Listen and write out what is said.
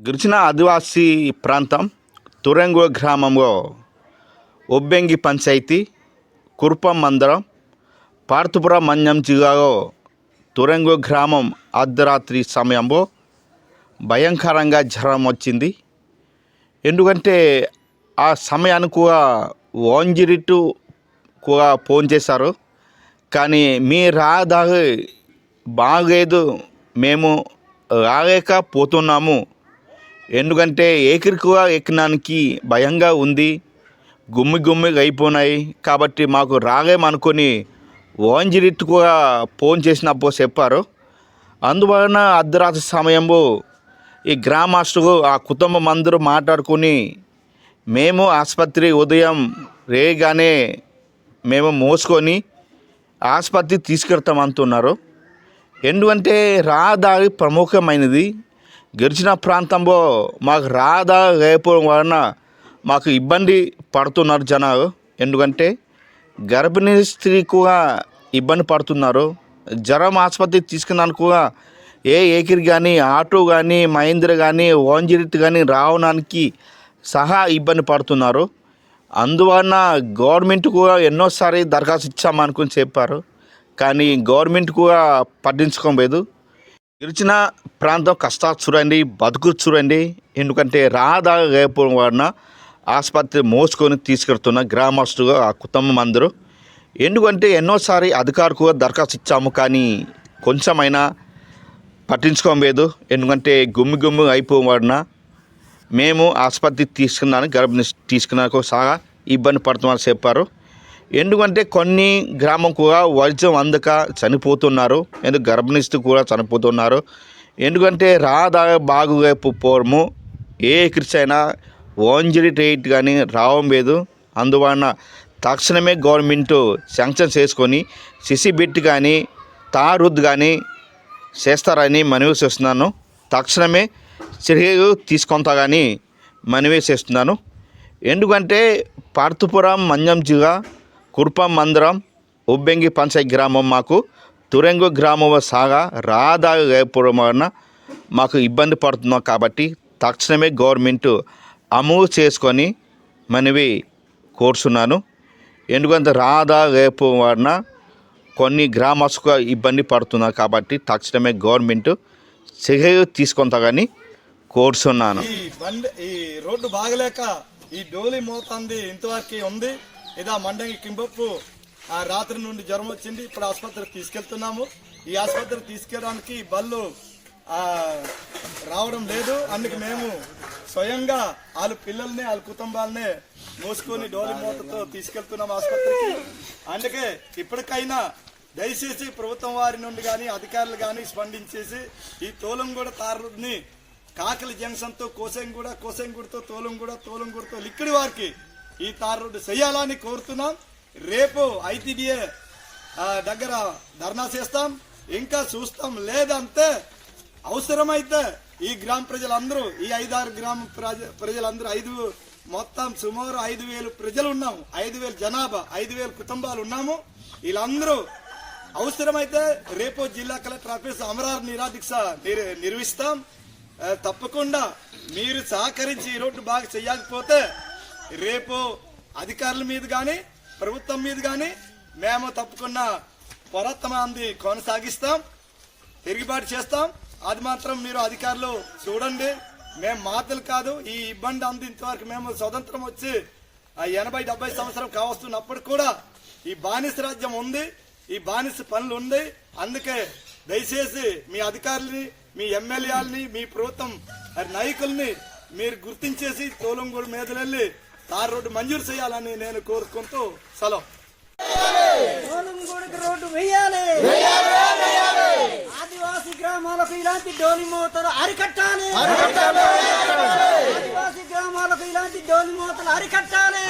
గిరిజన ఆదివాసీ ప్రాంతం తురంగో గ్రామంలో ఒబ్బెంగి పంచాయతీ కుర్పం మందరం పార్తుపుర మన్యం జిల్లాలో తురంగో గ్రామం అర్ధరాత్రి సమయంలో భయంకరంగా జ్వరం వచ్చింది. ఎందుకంటే ఆ సమయానికి కూడా ఓంజిరిట్టు కూడా ఫోన్ చేశారు. కానీ మీ రాదాగి బాగలేదు. మేము రాలేకపోతున్నాము ఎందుకంటే ఏకరికుగా ఎక్కడానికి భయంగా ఉంది. గుమ్మి గుమ్మిగా అయిపోయినాయి కాబట్టి మాకు రాగేమనుకొని ఓంజిరిట్టు కూడా ఫోన్ చేసినప్పుడు చెప్పారు. అందువలన అర్ధరాత్రి సమయంలో ఈ గ్రామస్తులు ఆ కుటుంబం అందరూ మాట్లాడుకుని మేము ఆసుపత్రి ఉదయం రేగానే మేము మోసుకొని ఆసుపత్రి తీసుకెళ్తాం అంటున్నారు ఎందుకంటే రహదారి ప్రముఖమైనది. గిరిజన ప్రాంతంలో మాకు రాదా లేకపోవడం వలన మాకు ఇబ్బంది పడుతున్నారు జనాలు. ఎందుకంటే గర్భిణీ స్త్రీ కూడా ఇబ్బంది పడుతున్నారు. జ్వరం ఆసుపత్రి తీసుకున్నాను కూడా ఏ ఏకిరి కానీ ఆటో కానీ మహేంద్ర కానీ ఓంజిరిత్ కానీ రావడానికి సహా ఇబ్బంది పడుతున్నారు. అందువలన గవర్నమెంట్ కూడా ఎన్నోసారి దరఖాస్తు ఇచ్చామనుకుని చెప్పారు. కానీ గవర్నమెంట్ కూడా పట్టించుకోలేదు. గెలిచిన ప్రాంతం కష్టాలు చూడండి బతుకు చూడండి. ఎందుకంటే రాదా లేకపోవడం వలన ఆసుపత్రి మోసుకొని తీసుకెళ్తున్న గ్రామస్తులు ఆ కుటుంబం అందరూ. ఎందుకంటే ఎన్నోసారి అధికారులకు దరఖాస్తు ఇచ్చాము కానీ కొంచెమైనా పట్టించుకోలేదు ఎందుకంటే గుమ్మి గుమ్మి అయిపోవడం వలన మేము ఆసుపత్రి తీసుకున్నాను గర్భిణి తీసుకున్నాక సహా ఇబ్బంది పడుతున్నామని చెప్పారు. ఎందుకంటే కొన్ని గ్రామం కూడా వైద్యం అందక చనిపోతున్నారు ఎందుకు గర్భిణిస్తూ కూడా చనిపోతున్నారు. ఎందుకంటే రాదా బాగుపోవడము ఏ కృషి అయినా ఓంజరీ రేట్ కానీ రావడం లేదు. అందువలన తక్షణమే గవర్నమెంట్ శాంక్షన్ చేసుకొని సిసి బిట్ కానీ తారుద్ కానీ చేస్తారని మనవి చేస్తున్నాను. తక్షణమే చర్యలు తీసుకొంత కానీ మనవి చేస్తున్నాను. ఎందుకంటే పార్తుపురం మంజం జిల్లా కుర్పం మందిరం ఉబ్బెంగి పంచాయత్ గ్రామం మాకు తురెంగు గ్రామం సాగా రాదా వలన మాకు ఇబ్బంది పడుతున్నాం కాబట్టి తక్షణమే గవర్నమెంట్ అమలు చేసుకొని మనవి కోరుచున్నాను. ఎందుకంటే రాదా లేకపోవడం వలన కొన్ని గ్రామస్తుగా ఇబ్బంది పడుతున్నారు కాబట్టి తక్షణమే గవర్నమెంట్ చర్యలు తీసుకుంటా కానీ కోరుచున్నాను ఈ రోడ్డు బాగలేక ఈ డోలి మోతంది ఇంతవరకు ఉంది. ఇదా మండంగి కింబప్పు. ఆ రాత్రి నుండి జ్వరం వచ్చింది. ఇప్పుడు ఆసుపత్రికి తీసుకెళ్తున్నాము. ఈ ఆసుపత్రికి తీసుకెళ్ళడానికి బళ్ళు రావడం లేదు. అందుకు మేము స్వయంగా వాళ్ళ పిల్లల్ని వాళ్ళ కుటుంబాలనే మోసుకొని డోలి మూతతో తీసుకెళ్తున్నాం ఆసుపత్రికి. అందుకే ఇప్పటికైనా దయచేసి ప్రభుత్వం వారి నుండి కానీ అధికారులు కానీ స్పందించేసి ఈ తోలంగూడ తారుని కాకలి జంక్షన్తో కోసంగూడ కోసంగూడతో తోలంగూడ తోలంగూడతో లిక్విడ్ వారికి ఈ తార్ రోడ్డు చేయాలని కోరుతున్నాం. రేపు ఐటీడీఏ దగ్గర ధర్నా చేస్తాం. ఇంకా చూస్తాం. లేదంటే అవసరమైతే ఈ గ్రామ ప్రజలందరూ ఈ ఐదారు గ్రామ ప్రజ- ప్రజలందరూ ఐదు మొత్తం సుమారు ఐదు వేలు ప్రజలు ఉన్నాము ఐదు వేలు జనాభా ఐదు వేలు కుటుంబాలు ఉన్నాము వీళ్ళందరూ అవసరమైతే రేపు జిల్లా కలెక్టర్ ఆఫీస్ అమరావతి నిరాదీక్ష నిర్- నిర్వహిస్తాం. తప్పకుండా మీరు సహకరించి ఈ రోడ్డు బాగా చేయకపోతే రేపు అధికారుల మీద కానీ ప్రభుత్వం మీద కానీ మేము తప్పుకున్న పోరాటమాంది కొనసాగిస్తాం తిరుగుబాటు చేస్తాం. అది మాత్రం మీరు అధికారులు చూడండి. మేము మాటలు కాదు. ఈ ఇబ్బంది అంది ఇంతవరకు మేము స్వతంత్రం వచ్చి ఆ ఎనభై డెబ్బై సంవత్సరం కావస్తున్నప్పుడు కూడా ఈ బానిస రాజ్యం ఉంది ఈ బానిస పనులు ఉంది. అందుకే దయచేసి మీ అధికారులని మీ ఎమ్మెల్యేలని మీ ప్రభుత్వం నాయకుల్ని మీరు గుర్తించేసి తోలంగూడు మీదలెళ్ళి తార్ రోడ్డు మంజూరు చేయాలని నేను కోరుకుంటూ సెలవు. గోలంగూడికి రోడ్డు వేయాలి. ఆదివాసీ గ్రామాలకు ఇలాంటి డోలి మూతలు అరికట్టాలి. ఆదివాసీ గ్రామాలకు ఇలాంటి డోలి మూతలు అరికట్టాలి.